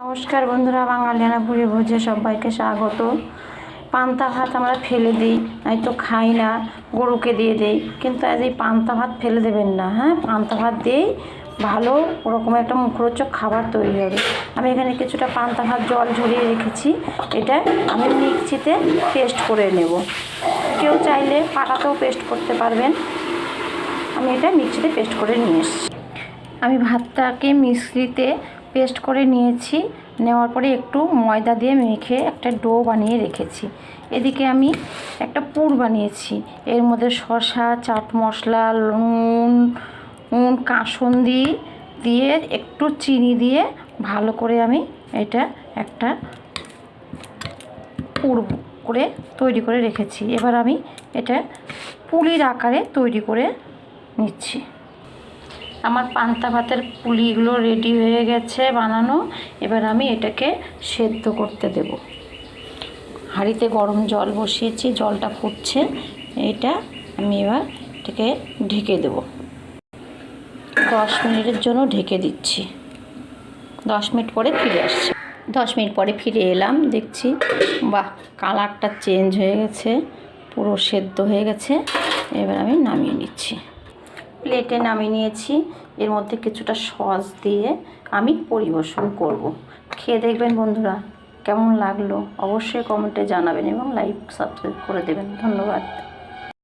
নমস্কার বন্ধুরা, বাঙালিয়ানা ভুড়ি ভোজে সবাইকে স্বাগত। পান্তা ভাত আমরা ফেলে দিই আমি তো খাই না, গরুকে দিয়ে দেই। কিন্তু আজ এই পান্তা ভাত ফেলে দেবেন না হ্যাঁ? পান্তা ভাত দিয়েই ভালো ওরকম একটা মুখরোচক খাবার তৈরি হবে। আমি এখানে কিছুটা পান্তা ভাত জল ঝরিয়ে রেখেছি, এটা আমি মিক্সিতে পেস্ট করে নেব। কেউ চাইলে পাটাতেও পেস্ট করতে পারবেন। আমি এটা মিক্সিতে পেস্ট করে নিয়ে আমি ভাতটাকে মিশ্রিতে পেস্ট করে নিয়েছি, নেওয়ার পরে একটু ময়দা দিয়ে মেখে একটা ডো বানিয়ে রেখেছি। এদিকে আমি একটা পুর বানিয়েছি। এর মধ্যে শসা, চাট মশলা নুন নুন কাসন্দি দিয়ে একটু চিনি দিয়ে ভালো করে আমি এটা একটা পুর করে তৈরি করে রেখেছি। এবার আমি এটা পুলির আকারে তৈরি করে নিচ্ছি। আমার পান্তা ভাতের পুলিগুলো রেডি হয়ে গেছে বানানো। এবার আমি এটাকে সেদ্ধ করতে দেব। হাঁড়িতে গরম জল বসিয়েছি, জলটা ফুটছে। এটা আমি এবার এটাকে ঢেকে দেব। দশ মিনিটের জন্য ঢেকে দিচ্ছি। দশ মিনিট পরে ফিরে আসছি। দশ মিনিট পরে ফিরে এলাম, দেখছি, বাহ, কালারটা চেঞ্জ হয়ে গেছে, পুরো সেদ্ধ হয়ে গেছে। এবার আমি নামিয়ে নিচ্ছি। প্লেটে নামিয়ে নিয়েছি। এর মধ্যে কিছুটা সস দিয়ে আমি পরিবেশন করব। খেয়ে দেখবেন বন্ধুরা, কেমন লাগল? অবশ্যই কমেন্টে জানাবেন এবং লাইক সাবস্ক্রাইব করে দেবেন। ধন্যবাদ।